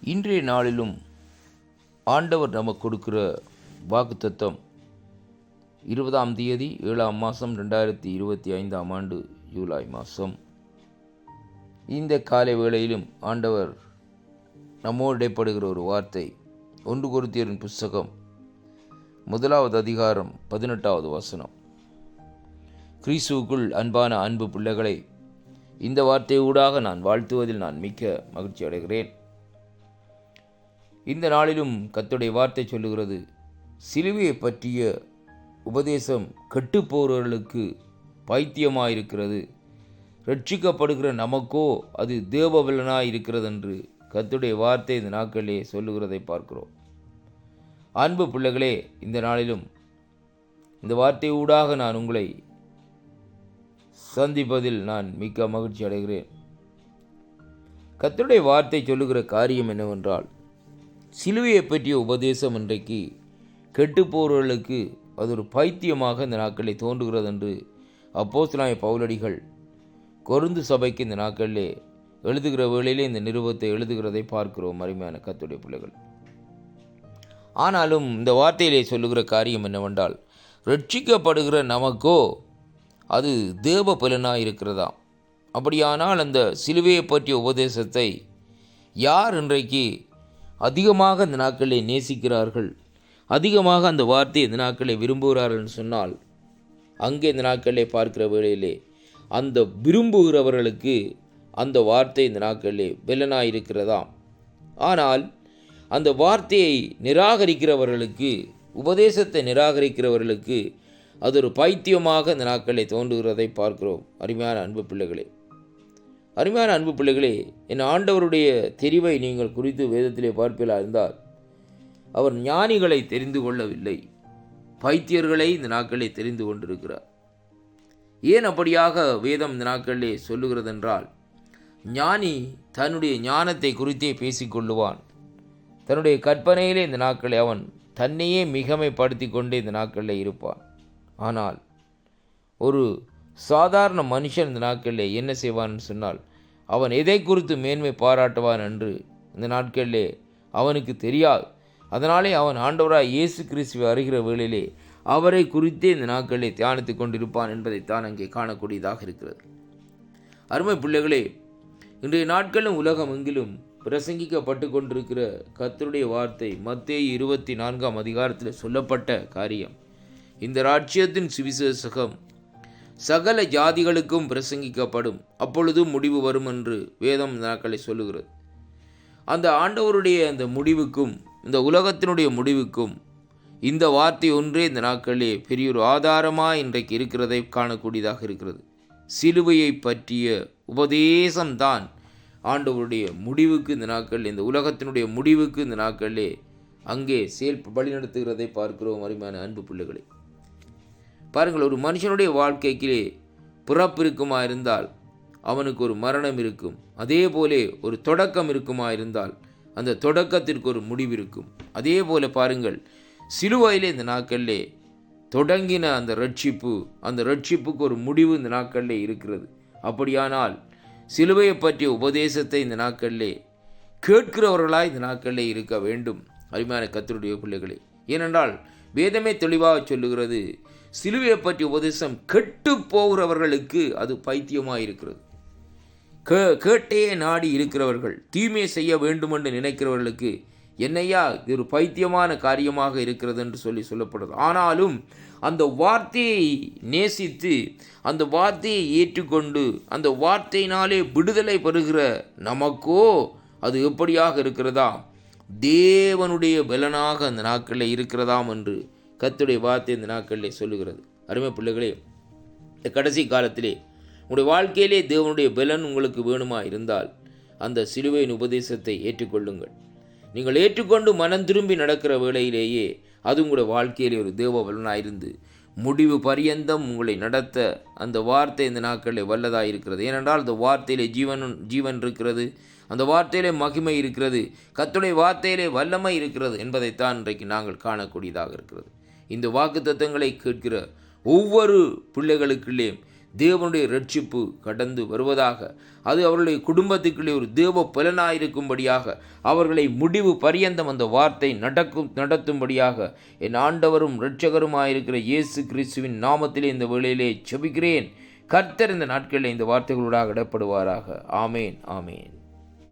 இன்றைய நாளிலும் ஆண்டவர் நமக்கு கொடுக்கிற வாக்குத்தத்தம் இருபதாம் தேதி ஏழாம் மாதம் ரெண்டாயிரத்தி இருபத்தி ஐந்தாம் ஆண்டு ஜூலை மாதம் இந்த காலை வேளையிலும் ஆண்டவர் நம்மோடு இடைப்படுகிற ஒரு வார்த்தை ஒன்று குருத்தியரின் புஸ்தகம் முதலாவது அதிகாரம் பதினெட்டாவது வசனம். கிறிஸ்துவுக்குள் அன்பான அன்பு பிள்ளைகளை இந்த வார்த்தை ஊடாக நான் வாழ்த்துவதில் நான் மிக்க மகிழ்ச்சி அடைகிறேன் இந்த நாளிலும் கத்துடைய வார்த்தை சொல்லுகிறது சிலுவையை பற்றிய உபதேசம் கெட்டுப்போறவர்களுக்கு பைத்தியமாயிருக்கிறது. ரட்சிக்கப்படுகிற நமக்கோ அது தேவபலனாக இருக்கிறது என்று கத்துடைய வார்த்தை இந்த நாட்களிலே சொல்லுகிறதை பார்க்கிறோம். அன்பு பிள்ளைகளே இந்த நாளிலும் இந்த வார்த்தை ஊடாக நான் உங்களை சந்திப்பதில் நான் மிக்க மகிழ்ச்சி அடைகிறேன். கத்தருடைய வார்த்தை சொல்லுகிற காரியம் என்னவென்றால் சிலுவையை பற்றிய உபதேசம் இன்றைக்கு கெட்டுப்போர்களுக்கு அது ஒரு பைத்தியமாக இந்த நாட்களில் தோன்றுகிறது என்று அப்போஸ்தலாய பவுலடிகள் கொருந்து சபைக்கு இந்த நாட்களிலே எழுதுகிற வேளையிலே இந்த நிருபத்தை எழுதுகிறதை பார்க்கிறோம் அருமையான கத்துடைய பிள்ளைகள். ஆனாலும் இந்த வார்த்தையிலே சொல்லுகிற காரியம் என்னவென்றால் ரட்சிக்கப்படுகிற நமக்கோ அது தேவ பலனாக இருக்கிறதாம். அப்படியானால் அந்த சிலுவையை பற்றிய உபதேசத்தை யார் இன்றைக்கு அதிகமாக அந்த நாட்களை நேசிக்கிறார்கள். அதிகமாக அந்த வார்த்தையை இந்த நாட்களை விரும்புகிறார்கள் சொன்னால் அங்கே இந்த நாட்களிலே பார்க்கிற வேளையிலே அந்த விரும்புகிறவர்களுக்கு அந்த வார்த்தை இந்த நாட்களிலே பலனாக இருக்கிறதாம் ஆனால் அந்த வார்த்தையை நிராகரிக்கிறவர்களுக்கு உபதேசத்தை நிராகரிக்கிறவர்களுக்கு அது ஒரு பைத்தியமாக இந்த நாட்களை தோன்றுகிறதை பார்க்கிறோம். அருமையான அன்பு பிள்ளைகளே அருமையான அன்பு பிள்ளைகளே என் ஆண்டவருடைய தெரிவை நீங்கள் குறித்து வேதத்திலே பார்ப்பீர்களா இருந்தால் அவர் ஞானிகளை தெரிந்து கொள்ளவில்லை. பைத்தியர்களை இந்த நாட்களில் தெரிந்து கொண்டிருக்கிறார். ஏன் அப்படியாக வேதம் இந்த நாட்களிலே சொல்லுகிறதென்றால் ஞானி தன்னுடைய ஞானத்தை குறித்தே பேசிக்கொள்ளுவான். தன்னுடைய கற்பனையிலே இந்த நாட்களை அவன் தன்னையே மிகமைப்படுத்தி கொண்டே இந்த நாட்களில் இருப்பான். ஆனால் ஒரு சாதாரண மனுஷன் இந்த நாட்களிலே என்ன செய்வான்னு சொன்னால் அவன் எதை குறித்து மேன்மை பாராட்டுவான் என்று இந்த நாட்களிலே அவனுக்கு தெரியாது. அதனாலே அவன் ஆண்டவராய் இயேசு கிறிஸ்துவை அறிகிற வேளையிலே அவரை குறித்தே இந்த நாட்களிலே தியானித்து கொண்டிருப்பான் என்பதைத்தான் அங்கே காணக்கூடியதாக இருக்கிறது. அருமை பிள்ளைகளே இன்றைய நாட்களும் உலகம் எங்கிலும் பிரசங்கிக்கப்பட்டு கொண்டிருக்கிற கத்தருடைய வார்த்தை மத்திய இருபத்தி நான்காம் அதிகாரத்தில் சொல்லப்பட்ட காரியம். இந்த ராஜ்யத்தின் சுவிசேஷகம் சகல ஜாதிகளுக்கும் பிரசங்கிக்கப்படும். அப்பொழுது முடிவு வரும் என்று வேதம் இந்த நாட்களை சொல்லுகிறது. அந்த ஆண்டவருடைய அந்த முடிவுக்கும் இந்த உலகத்தினுடைய முடிவுக்கும் இந்த வார்த்தை ஒன்றே இந்த நாட்களிலே பெரிய ஒரு ஆதாரமாக இன்றைக்கு இருக்கிறதை காணக்கூடியதாக இருக்கிறது. சிலுவையை பற்றிய உபதேசம்தான் ஆண்டவருடைய முடிவுக்கு இந்த நாட்கள் இந்த உலகத்தினுடைய முடிவுக்கு இந்த நாட்களிலே அங்கே செயல் வழிநடத்துகிறதை பார்க்கிறோம். அருமையான அன்பு பிள்ளைகளை. பாருங்கள் ஒரு மனுஷனுடைய வாழ்க்கைக்கு பிறப்பு இருக்குமா இருந்தால் அவனுக்கு ஒரு மரணம் இருக்கும். அதே போலே ஒரு தொடக்கம் இருக்குமா இருந்தால் அந்த தொடக்கத்திற்கு ஒரு முடிவு இருக்கும். அதே போல பாருங்கள் சிலுவையிலே இந்த நாட்களிலே தொடங்கின அந்த ரட்சிப்பு அந்த ரட்சிப்புக்கு ஒரு முடிவு இந்த நாட்களிலே இருக்கிறது. அப்படியானால் சிலுவையை பற்றிய உபதேசத்தை இந்த நாட்களிலே கேட்கிறவர்களாக இந்த நாட்களிலே இருக்க வேண்டும். அருமையான கத்தருடைய பிள்ளைகளே ஏனென்றால் வேதமே தெளிவாக சொல்லுகிறது சிலுவையை பற்றிய உபதேசம் கெட்டு போகிறவர்களுக்கு அது பைத்தியமாக இருக்கிறது கே கேட்டே நாடி இருக்கிறவர்கள் தீமை செய்ய வேண்டும் என்று நினைக்கிறவர்களுக்கு என்னையா இது ஒரு பைத்தியமான காரியமாக இருக்கிறது என்று சொல்லி சொல்லப்படுது ஆனாலும் அந்த வார்த்தையை நேசித்து அந்த வார்த்தையை ஏற்றுக்கொண்டு அந்த வார்த்தையினாலே விடுதலை பெறுகிற நமக்கோ அது எப்படியாக இருக்கிறதா? தேவனுடைய பலனாக அந்த நாட்களில் இருக்கிறதாம் என்று கத்துடைய வார்த்தை இந்த நாட்களில் சொல்லுகிறது. அருமை பிள்ளைகளே இந்த கடைசி காலத்திலே உங்களுடைய வாழ்க்கையிலே தேவனுடைய பலன் உங்களுக்கு வேணுமா இருந்தால் அந்த சிலுவையின் உபதேசத்தை ஏற்றுக்கொள்ளுங்கள். நீங்கள் ஏற்றுக்கொண்டு மனம் திரும்பி நடக்கிற வேளையிலேயே அது உங்களுடைய வாழ்க்கையிலே ஒரு தேவ பலனாயிருந்து முடிவு பரியந்தம் உங்களை நடத்த அந்த வார்த்தை இந்த நாட்களில் வல்லதாக இருக்கிறது. ஏனென்றால் அந்த வார்த்தையிலே ஜீவன் ஜீவன் இருக்கிறது. அந்த வார்த்தையிலே மகிமை இருக்கிறது. கத்துடைய வார்த்தையிலே வல்லமை இருக்கிறது என்பதைத்தான் இன்றைக்கு நாங்கள் காணக்கூடியதாக இருக்கிறது. இந்த வாக்கு தத்தங்களை கேட்கிற ஒவ்வொரு பிள்ளைகளுக்குள்ளே தேவனுடைய ரட்சிப்பு கடந்து வருவதாக அது அவர்களுடைய குடும்பத்துக்குள்ளே ஒரு தேவ பலனாயிருக்கும்படியாக அவர்களை முடிவு பரியந்தம் அந்த வார்த்தை நடக்கும் நடத்தும்படியாக என் ஆண்டவரும் இரட்சகருமாயிருக்கிற இயேசு கிறிஸ்துவின் நாமத்திலே இந்த வேளையிலே செபிக்கிறேன் கர்த்தர் இந்த நாட்களில் இந்த வார்த்தைகளூடாக இடப்படுவாராக ஆமேன் ஆமேன்.